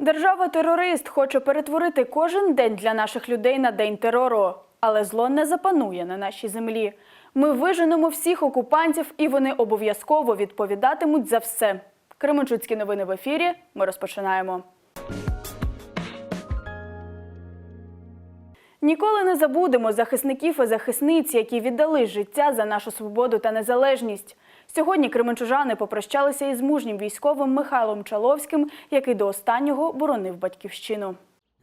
Держава-терорист хоче перетворити кожен день для наших людей на день терору, але зло не запанує на нашій землі. Ми виженемо всіх окупантів, і вони обов'язково відповідатимуть за все. Кременчуцькі новини в ефірі. Ми розпочинаємо. Ніколи не забудемо захисників і захисниць, які віддали життя за нашу свободу та незалежність. Сьогодні кременчужани попрощалися із мужнім військовим Михайлом Чаловським, який до останнього боронив батьківщину.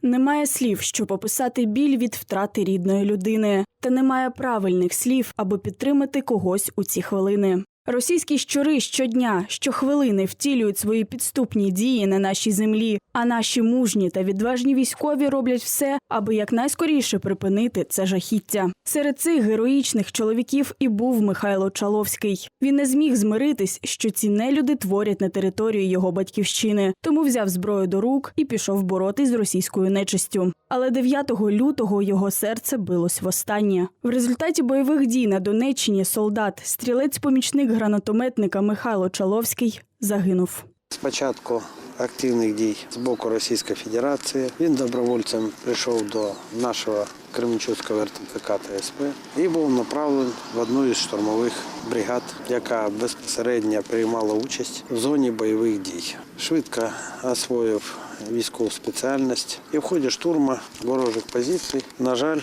Немає слів, щоб описати біль від втрати рідної людини, та немає правильних слів, аби підтримати когось у ці хвилини. Російські щури щодня, щохвилини втілюють свої підступні дії на нашій землі, а наші мужні та відважні військові роблять все, аби якнайскоріше припинити це жахіття. Серед цих героїчних чоловіків і був Михайло Чаловський. Він не зміг змиритись, що ці нелюди творять на території його батьківщини, тому взяв зброю до рук і пішов боротись з російською нечистю. Але 9 лютого його серце билось востаннє. В результаті бойових дій на Донеччині солдат, стрілець-помічник гранатометника Михайло Чаловський загинув. Спочатку активних дій з боку Російської Федерації. Він добровольцем прийшов до нашого Кременчуцького РТЦК ТСП і був направлений в одну із штурмових бригад, яка безпосередньо приймала участь в зоні бойових дій. Швидко освоїв військову спеціальність і в ході штурму ворожих позицій, на жаль,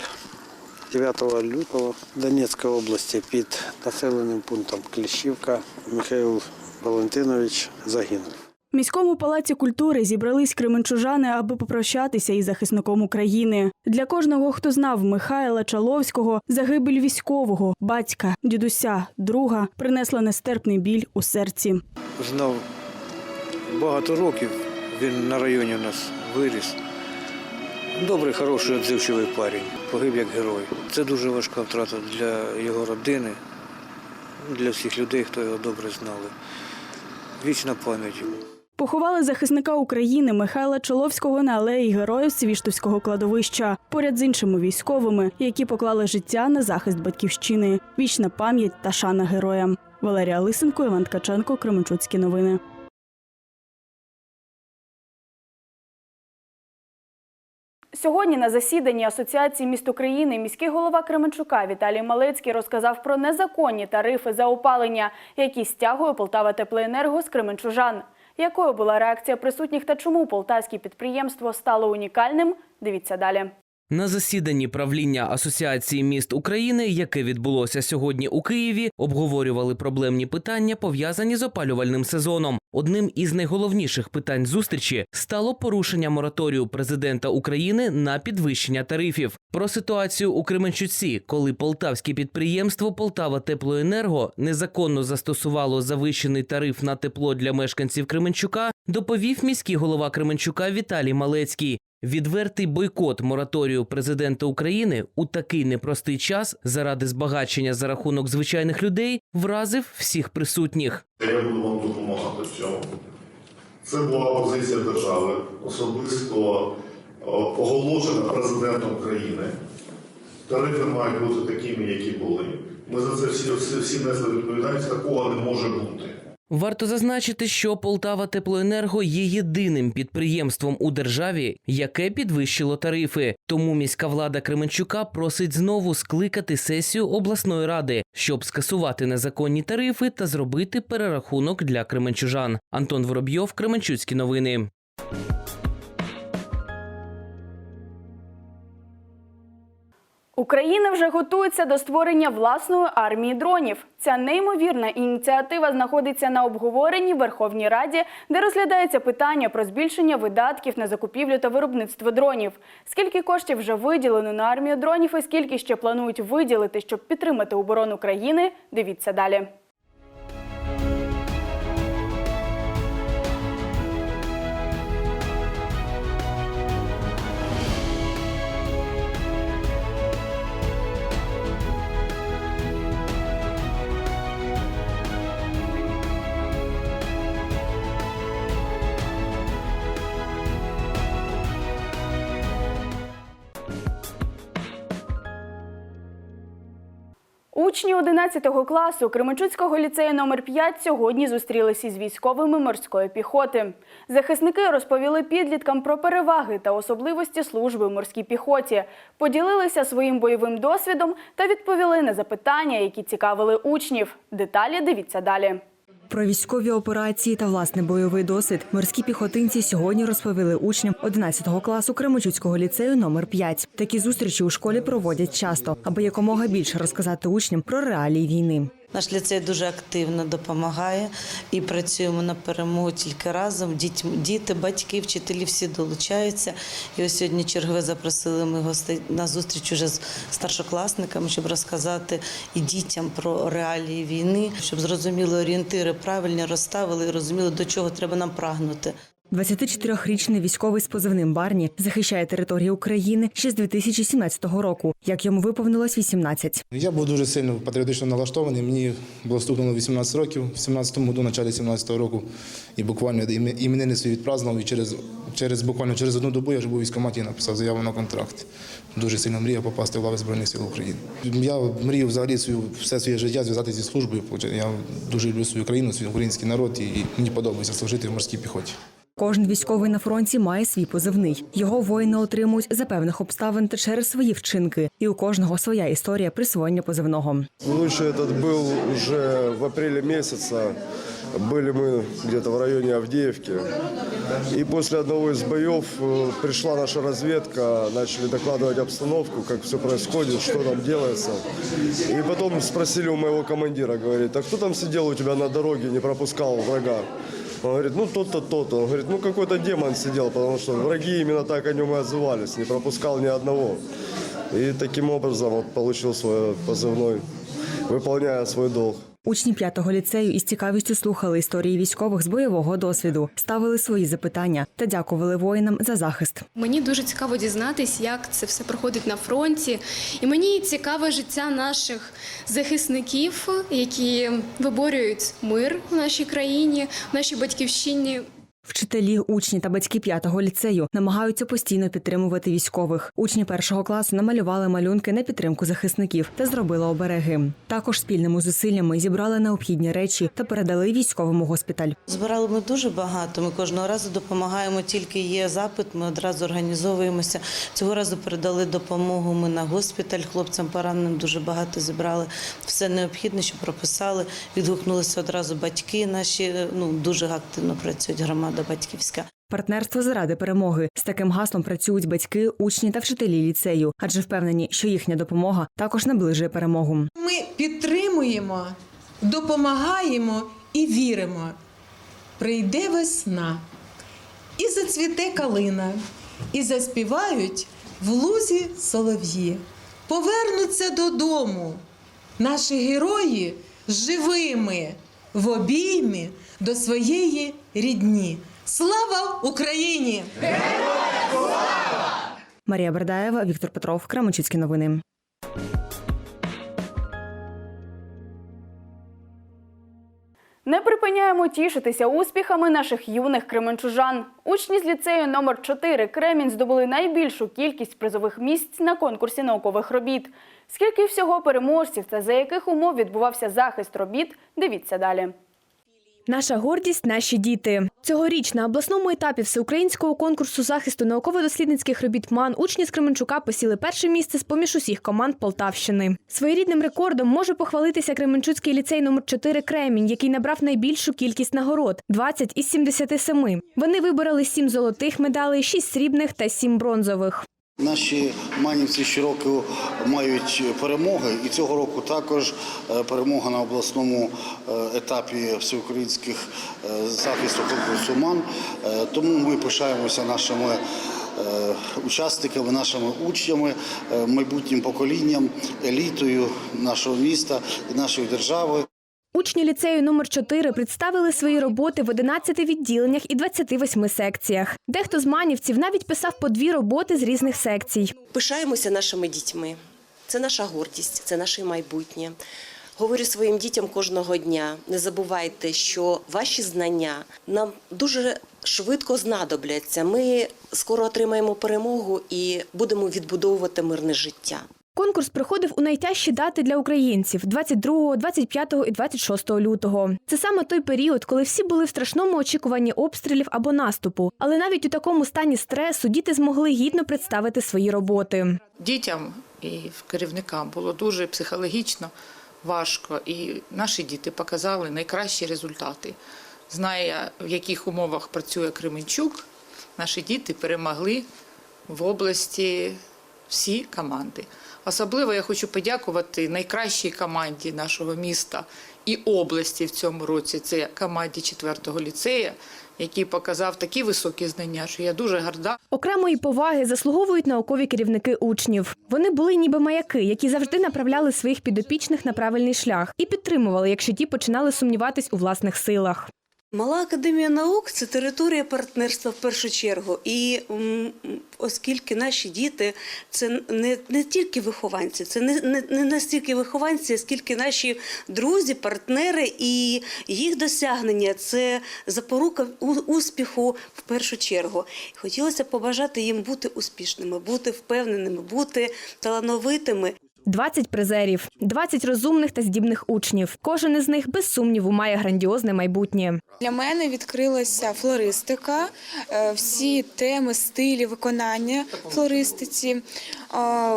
9 лютого в Донецькій області під населеним пунктом Кліщівка Михайло Валентинович загинув. В міському палаці культури зібрались кременчужани, аби попрощатися із захисником України. Для кожного, хто знав Михайла Чаловського, загибель військового, батька, дідуся, друга принесла нестерпний біль у серці. знав багато років. Він на районі у нас виріс. Добрий, хороший, відзивчивий парень. Погиб як герой. Це дуже важка втрата для його родини, для всіх людей, хто його добре знали. Вічна пам'ять. Поховали захисника України Михайла Чоловського на алеї героїв Свіштовського кладовища поряд з іншими військовими, які поклали життя на захист батьківщини. Вічна пам'ять та шана героям. Валерія Лисенко, Іван Ткаченко, Кременчуцькі новини. Сьогодні на засіданні Асоціації міст України міський голова Кременчука Віталій Малецький розказав про незаконні тарифи за опалення, які стягує Полтава Теплоенерго з Кременчужан. Якою була реакція присутніх та чому полтавське підприємство стало унікальним? Дивіться далі. На засіданні правління Асоціації міст України, яке відбулося сьогодні у Києві, обговорювали проблемні питання, пов'язані з опалювальним сезоном. Одним із найголовніших питань зустрічі стало порушення мораторію президента України на підвищення тарифів. Про ситуацію у Кременчуці, коли полтавське підприємство Полтава Теплоенерго незаконно застосувало завищений тариф на тепло для мешканців Кременчука, доповів міський голова Кременчука Віталій Малецький. Відвертий бойкот мораторію президента України у такий непростий час заради збагачення за рахунок звичайних людей вразив всіх присутніх. Я буду вам допомагати в цьому. Це була позиція держави, особисто е, оголошена президентом України. Тарифи мають бути такими, які були. Ми за це всі, всі, всі несли відповідальність, такого не може бути. Варто зазначити, що Полтава Теплоенерго є єдиним підприємством у державі, яке підвищило тарифи. Тому міська влада Кременчука просить знову скликати сесію обласної ради, щоб скасувати незаконні тарифи та зробити перерахунок для кременчужан. Антон Воробйов, Кременчуцькі новини. Україна вже готується до створення власної армії дронів. Ця неймовірна ініціатива знаходиться на обговоренні в Верховній Раді, де розглядається питання про збільшення видатків на закупівлю та виробництво дронів. Скільки коштів вже виділено на армію дронів і скільки ще планують виділити, щоб підтримати оборону країни? Дивіться далі. Учні 11 класу Кременчуцького ліцею номер 5 сьогодні зустрілися із військовими морської піхоти. Захисники розповіли підліткам про переваги та особливості служби в морській піхоті, поділилися своїм бойовим досвідом та відповіли на запитання, які цікавили учнів. Деталі дивіться далі. Про військові операції та власний бойовий досвід морські піхотинці сьогодні розповіли учням 11 класу Кременчуцького ліцею номер 5. Такі зустрічі у школі проводять часто, аби якомога більше розказати учням про реалії війни. Наш ліцей дуже активно допомагає і працюємо на перемогу тільки разом. Діти, батьки, вчителі всі долучаються. І ось сьогодні чергове запросили ми гостей на зустріч уже з старшокласниками, щоб розказати і дітям про реалії війни, щоб зрозуміли орієнтири, правильні розставили і розуміли, до чого треба нам прагнути. 24-річний військовий з позивним Барні захищає територію України ще з 2017 року, як йому виповнилось 18. Я був дуже сильно патріотично налаштований. Мені було стукнуло 18 років. В 17-му году, началі 17-го року, і буквально іме- іменини свої відпразнував. І через, через буквально через одну добу я вже був у військкоматі і написав заяву на контракт. Дуже сильно мріяв попасти в лави Збройних сил України. Я мрію взагалі свою, все своє життя зв'язати зі службою. Я дуже люблю свою країну, свій український народ, і мені подобається служити в морській піхоті. Кожен військовий на фронті має свій позивний. Його воїни отримують за певних обставин та через свої вчинки. І у кожного своя історія присвоєння позивного. Лучший этот был уже в апреле месяца. Были мы где-то в районе Авдеевки. И после одного из боев э, пришла наша разведка, начали докладывать обстановку, как все происходит, что там делается. И потом спросили у моего командира, говорит, а кто там сидел у тебя на дороге, не пропускал врага? Он говорит, ну тот-то, тот-то. Он говорит, ну какой-то демон сидел, потому что враги именно так о нем и отзывались, не пропускал ни одного. И таким образом вот получил свой позывной, выполняя свой долг. Учні п'ятого ліцею із цікавістю слухали історії військових з бойового досвіду, ставили свої запитання та дякували воїнам за захист. Мені дуже цікаво дізнатись, як це все проходить на фронті. І мені цікаве життя наших захисників, які виборюють мир в нашій країні, в нашій батьківщині. Вчителі, учні та батьки п'ятого ліцею намагаються постійно підтримувати військових. Учні першого класу намалювали малюнки на підтримку захисників та зробили обереги. Також спільними зусиллями зібрали необхідні речі та передали військовому госпіталь. Збирали ми дуже багато. Ми кожного разу допомагаємо, тільки є запит. Ми одразу організовуємося. Цього разу передали допомогу. Ми на госпіталь хлопцям пораненим дуже багато зібрали. Все необхідне, що прописали. Відгукнулися одразу батьки. Наші ну дуже активно працюють громада батьківська. Партнерство заради перемоги з таким гаслом працюють батьки, учні та вчителі ліцею, адже впевнені, що їхня допомога також наближує перемогу. Ми підтримуємо, допомагаємо і віримо. Прийде весна, і зацвіте калина, і заспівають в лузі солов'ї. Повернуться додому наші герої живими в обіймі до своєї рідні. Слава Україні! Марія Бердаєва, Віктор Петров, Кременчуцькі новини. Не припиняємо тішитися успіхами наших юних кременчужан. Учні з ліцею номер 4 Кремінь здобули найбільшу кількість призових місць на конкурсі наукових робіт. Скільки всього переможців та за яких умов відбувався захист робіт, дивіться далі. Наша гордість наші діти. Цьогоріч на обласному етапі всеукраїнського конкурсу захисту науково-дослідницьких робіт МАН учні з Кременчука посіли перше місце з поміж усіх команд Полтавщини. Своєрідним рекордом може похвалитися Кременчуцький ліцей номер 4 Кремінь, який набрав найбільшу кількість нагород 20 із 77. Вони вибороли 7 золотих медалей, 6 срібних та 7 бронзових. Наші манівці щороку мають перемоги, і цього року також е, перемога на обласному е, етапі всеукраїнських е, захисту конкурсу МАН. Тому ми пишаємося нашими учасниками, нашими учнями, майбутнім поколінням, елітою нашого міста і нашої держави. Учні ліцею номер 4 представили свої роботи в 11 відділеннях і 28 секціях. Дехто з манівців навіть писав по дві роботи з різних секцій. Пишаємося нашими дітьми. Це наша гордість, це наше майбутнє. Говорю своїм дітям кожного дня: не забувайте, що ваші знання нам дуже швидко знадобляться. Ми скоро отримаємо перемогу і будемо відбудовувати мирне життя. Конкурс приходив у найтяжчі дати для українців 22, 25 і 26 лютого. Це саме той період, коли всі були в страшному очікуванні обстрілів або наступу. Але навіть у такому стані стресу діти змогли гідно представити свої роботи. Дітям і керівникам було дуже психологічно важко, і наші діти показали найкращі результати. Знає, в яких умовах працює Кременчук, наші діти перемогли в області всі команди. Особливо я хочу подякувати найкращій команді нашого міста і області в цьому році. Це команді 4-го ліцея, який показав такі високі знання, що я дуже гарда. Окремої поваги заслуговують наукові керівники учнів. Вони були ніби маяки, які завжди направляли своїх підопічних на правильний шлях і підтримували, якщо ті починали сумніватись у власних силах. Мала академія наук це територія партнерства в першу чергу. І оскільки наші діти це не, не тільки вихованці, це не, не, не настільки вихованці, скільки наші друзі, партнери і їх досягнення це запорука успіху в першу чергу. Хотілося побажати їм бути успішними, бути впевненими, бути талановитими. 20 призерів, 20 розумних та здібних учнів. Кожен із них без сумніву має грандіозне майбутнє. Для мене відкрилася флористика, е, всі теми, стилі виконання флористиці. Е,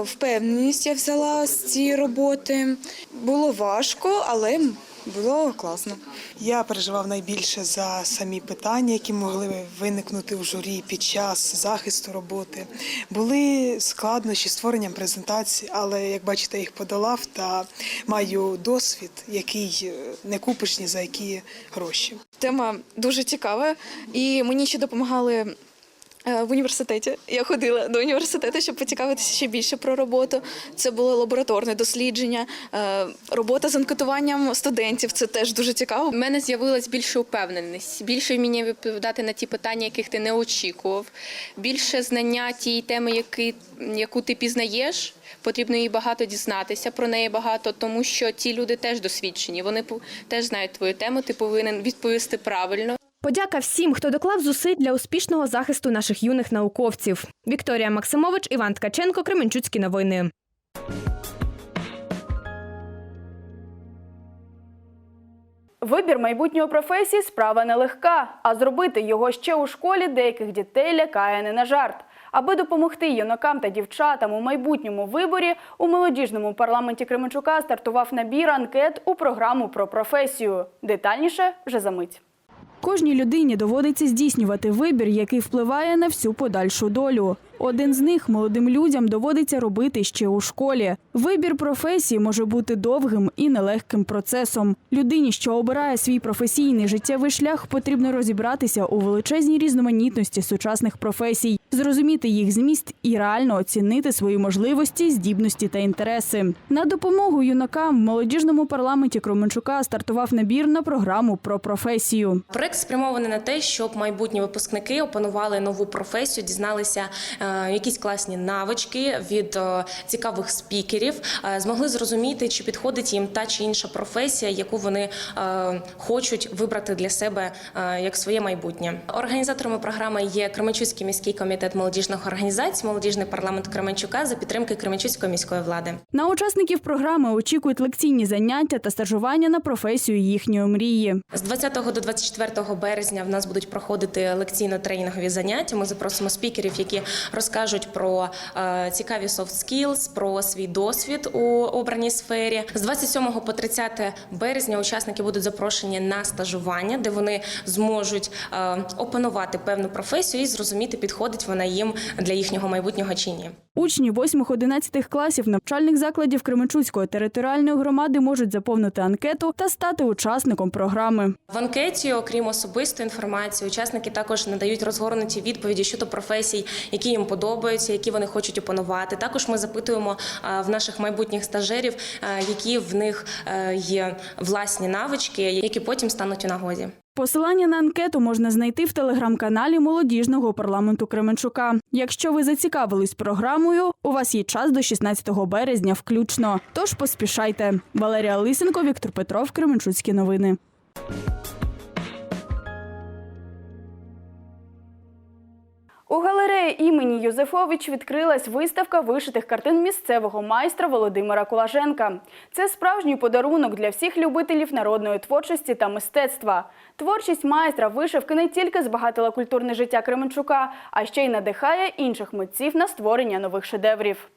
Впевненість я взяла з цієї роботи. Було важко, але було класно. Я переживав найбільше за самі питання, які могли виникнути у журі під час захисту роботи. Були складнощі з створенням презентації, але як бачите, їх подолав та маю досвід, який е, не купиш ні за які гроші. Тема дуже цікава, і мені ще допомагали. Е, В університеті я ходила до університету, щоб поцікавитися ще більше про роботу. Це було лабораторне дослідження, е, робота з анкетуванням студентів. Це теж дуже цікаво. У мене з'явилась більше упевненість, більше вміння відповідати на ті питання, яких ти не очікував, більше знання тієї теми, які, яку ти пізнаєш. Потрібно їй багато дізнатися про неї багато, тому що ті люди теж досвідчені. Вони теж знають твою тему. Ти повинен відповісти правильно. Подяка всім, хто доклав зусиль для успішного захисту наших юних науковців. Вікторія Максимович, Іван Ткаченко, Кременчуцькі новини. Вибір майбутньої професії справа нелегка, а зробити його ще у школі деяких дітей лякає не на жарт. Аби допомогти юнакам та дівчатам у майбутньому виборі, у молодіжному парламенті Кременчука стартував набір анкет у програму про професію. Детальніше вже за мить. Кожній людині доводиться здійснювати вибір, який впливає на всю подальшу долю. Один з них молодим людям доводиться робити ще у школі. Вибір професії може бути довгим і нелегким процесом. Людині, що обирає свій професійний життєвий шлях, потрібно розібратися у величезній різноманітності сучасних професій, зрозуміти їх зміст і реально оцінити свої можливості, здібності та інтереси. На допомогу юнакам в молодіжному парламенті Кременчука стартував набір на програму про професію. Проект спрямований на те, щоб майбутні випускники опанували нову професію, дізналися е, якісь класні навички від е, цікавих спікерів, е, змогли зрозуміти, чи підходить їм та чи інша професія, яку вони е, хочуть вибрати для себе е, як своє майбутнє. Організаторами програми є Кременчуцький міський комітет молодіжних організацій, молодіжний парламент Кременчука за підтримки Кременчуцької міської влади. На учасників програми очікують лекційні заняття та стажування на професію їхньої мрії. З 20 до 24 березня в нас будуть проходити лекційно-тренінгові заняття. Ми запросимо спікерів, які розкажуть про е, цікаві soft skills, про свій досвід у обраній сфері. З 27 по 30 березня учасники будуть запрошені на стажування, де вони зможуть е, опанувати певну професію і зрозуміти, підходить вона їм для їхнього майбутнього чи ні. Учні 8-11 класів навчальних закладів Кременчуцької територіальної громади можуть заповнити анкету та стати учасником програми. В анкеті, окрім особистої інформації, учасники також надають розгорнуті відповіді щодо професій, які їм подобаються, які вони хочуть опанувати. Також ми запитуємо в наших майбутніх стажерів, які в них е, є власні навички, які потім стануть у нагоді. Посилання на анкету можна знайти в телеграм-каналі молодіжного парламенту Кременчука. Якщо ви зацікавились програмою, у вас є час до 16 березня включно. Тож поспішайте. Валерія Лисенко, Віктор Петров, Кременчуцькі новини. У галереї імені Юзефович відкрилась виставка вишитих картин місцевого майстра Володимира Кулаженка. Це справжній подарунок для всіх любителів народної творчості та мистецтва. Творчість майстра вишивки не тільки збагатила культурне життя Кременчука, а ще й надихає інших митців на створення нових шедеврів.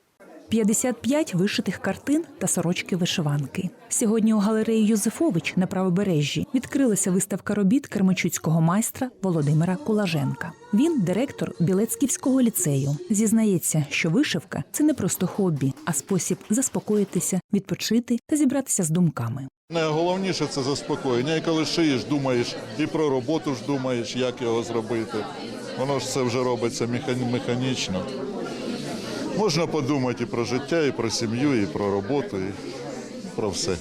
55 вишитих картин та сорочки вишиванки. Сьогодні у галереї Юзефович на правобережжі відкрилася виставка робіт кермачуцького майстра Володимира Кулаженка. Він директор Білецьківського ліцею. Зізнається, що вишивка це не просто хобі, а спосіб заспокоїтися, відпочити та зібратися з думками. Найголовніше це заспокоєння. І коли шиєш, думаєш і про роботу ж думаєш, як його зробити. Воно ж це вже робиться механі- механічно. Можна подумати і про життя, і про сім'ю, і про роботу, і про все.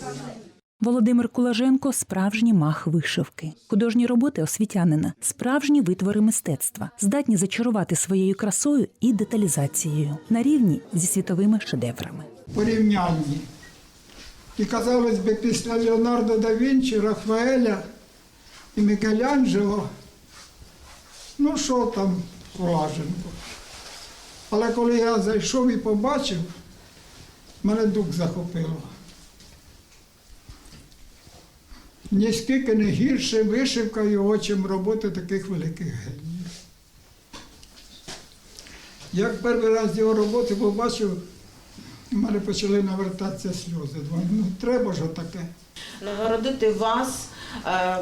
Володимир Кулаженко справжній мах вишивки. Художні роботи освітянина, справжні витвори мистецтва, здатні зачарувати своєю красою і деталізацією на рівні зі світовими шедеврами. порівнянні. І казалось би, після Леонардо да Вінчі, Рафаеля і Мікеланджело, ну що там Кулаженко. Але коли я зайшов і побачив, мене дух захопило. Ніскільки не гірше вишивка його, чим роботи таких великих геніїв. Як перший раз його роботи побачив, у мене почали навертатися сльози. Ну треба ж отаке. Нагородити вас,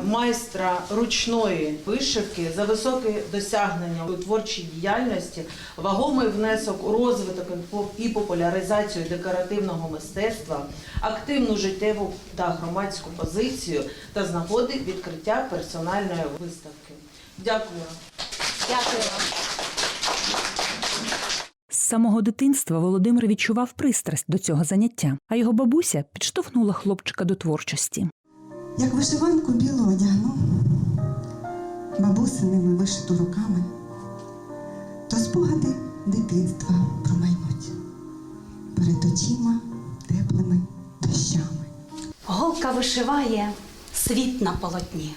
майстра ручної вишивки, за високе досягнення у творчій діяльності, вагомий внесок у розвиток і популяризацію декоративного мистецтва, активну життєву та громадську позицію та з нагоди відкриття персональної виставки. Дякую. Дякую. З самого дитинства Володимир відчував пристрасть до цього заняття, а його бабуся підштовхнула хлопчика до творчості. Як вишиванку білу одягну, бабусиними вишиту руками, то спогади дитинства промайнуть перед очима теплими дощами. Голка вишиває світ на полотні.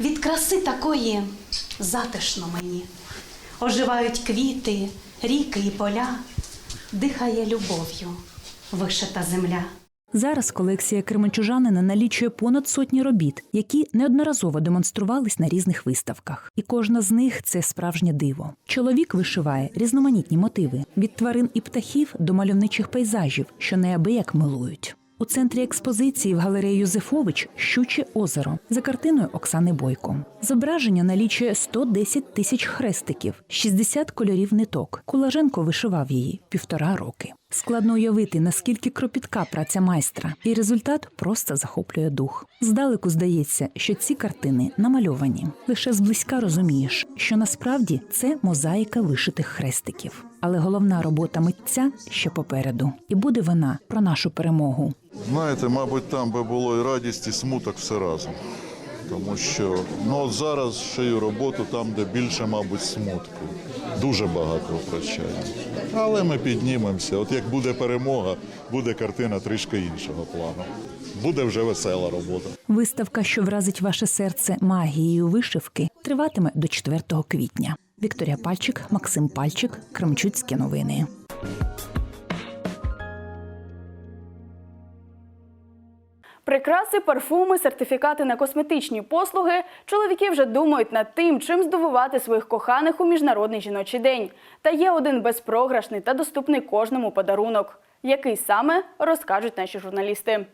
Від краси такої затишно мені. Оживають квіти, ріки і поля, дихає любов'ю вишита земля. Зараз колекція кременчужанина налічує понад сотні робіт, які неодноразово демонструвались на різних виставках. І кожна з них це справжнє диво. Чоловік вишиває різноманітні мотиви від тварин і птахів до мальовничих пейзажів, що неабияк милують. У центрі експозиції в галереї Юзефович Щуче озеро за картиною Оксани Бойко. Зображення налічує 110 тисяч хрестиків, 60 кольорів ниток. Кулаженко вишивав її півтора роки. Складно уявити, наскільки кропітка праця майстра, і результат просто захоплює дух. Здалеку здається, що ці картини намальовані. Лише зблизька розумієш, що насправді це мозаїка вишитих хрестиків. Але головна робота митця ще попереду, і буде вона про нашу перемогу. Знаєте, мабуть, там би було і радість, і смуток все разом. Тому що ну, зараз шию роботу там, де більше, мабуть, смутку. Дуже багато втрачаємо. Але ми піднімемося. От як буде перемога, буде картина трішки іншого плану. Буде вже весела робота. Виставка, що вразить ваше серце магією вишивки, триватиме до 4 квітня. Вікторія Пальчик, Максим Пальчик, Кремчуцькі новини. Прикраси, парфуми, сертифікати на косметичні послуги. Чоловіки вже думають над тим, чим здивувати своїх коханих у міжнародний жіночий день. Та є один безпрограшний та доступний кожному подарунок. Який саме розкажуть наші журналісти.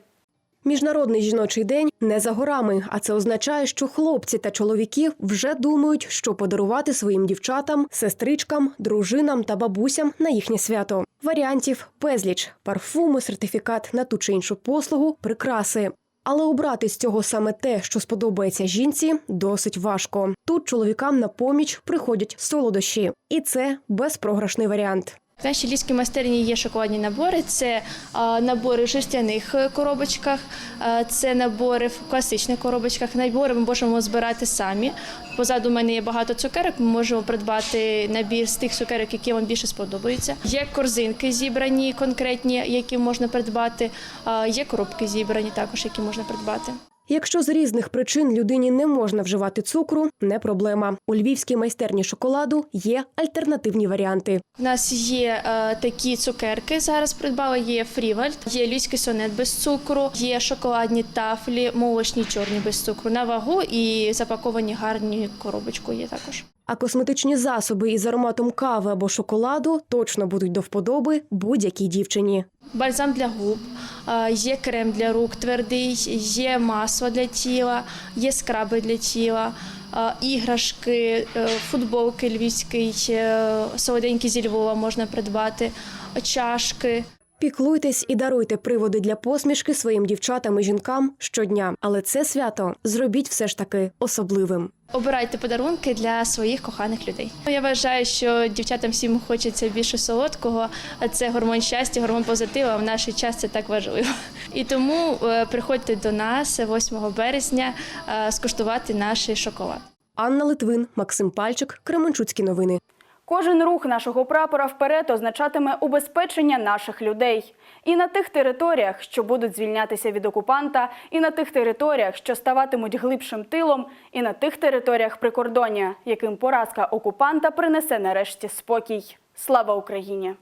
Міжнародний жіночий день не за горами, а це означає, що хлопці та чоловіки вже думають, що подарувати своїм дівчатам, сестричкам, дружинам та бабусям на їхнє свято. Варіантів безліч: парфуми, сертифікат на ту чи іншу послугу, прикраси. Але обрати з цього саме те, що сподобається жінці, досить важко. Тут чоловікам на поміч приходять солодощі, і це безпрограшний варіант. В нашій ліській майстерні є шоколадні набори. Це набори в шерстяних е, коробочках, це набори в класичних коробочках. Набори ми можемо збирати самі. Позаду мене є багато цукерок. Ми можемо придбати набір з тих цукерок, які вам більше сподобаються. Є корзинки зібрані конкретні, які можна придбати. Є коробки зібрані також, які можна придбати. Якщо з різних причин людині не можна вживати цукру, не проблема. У львівській майстерні шоколаду є альтернативні варіанти. У нас є е, такі цукерки. Зараз придбала. Є фрівальд, є львівський сонет без цукру, є шоколадні тафлі, молочні чорні без цукру на вагу і запаковані гарні коробочку. Є також. А косметичні засоби із ароматом кави або шоколаду точно будуть до вподоби будь-якій дівчині. Бальзам для губ, є крем для рук твердий, є масло для тіла, є скраби для тіла, іграшки, е, футболки львівський, е, солоденькі зі Львова можна придбати, чашки. Піклуйтесь і даруйте приводи для посмішки своїм дівчатам і жінкам щодня. Але це свято зробіть все ж таки особливим. Обирайте подарунки для своїх коханих людей. Я вважаю, що дівчатам всім хочеться більше солодкого, а це гормон щастя, гормон позитиву. А в наш час це так важливо. І тому е, приходьте до нас 8 березня е, скуштувати наш шоколад. Анна Литвин, Максим Пальчик, Кременчуцькі новини. Кожен рух нашого прапора вперед означатиме убезпечення наших людей. І на тих територіях, що будуть звільнятися від окупанта, і на тих територіях, що ставатимуть глибшим тилом, і на тих територіях прикордоння, яким поразка окупанта принесе нарешті спокій. Слава Україні!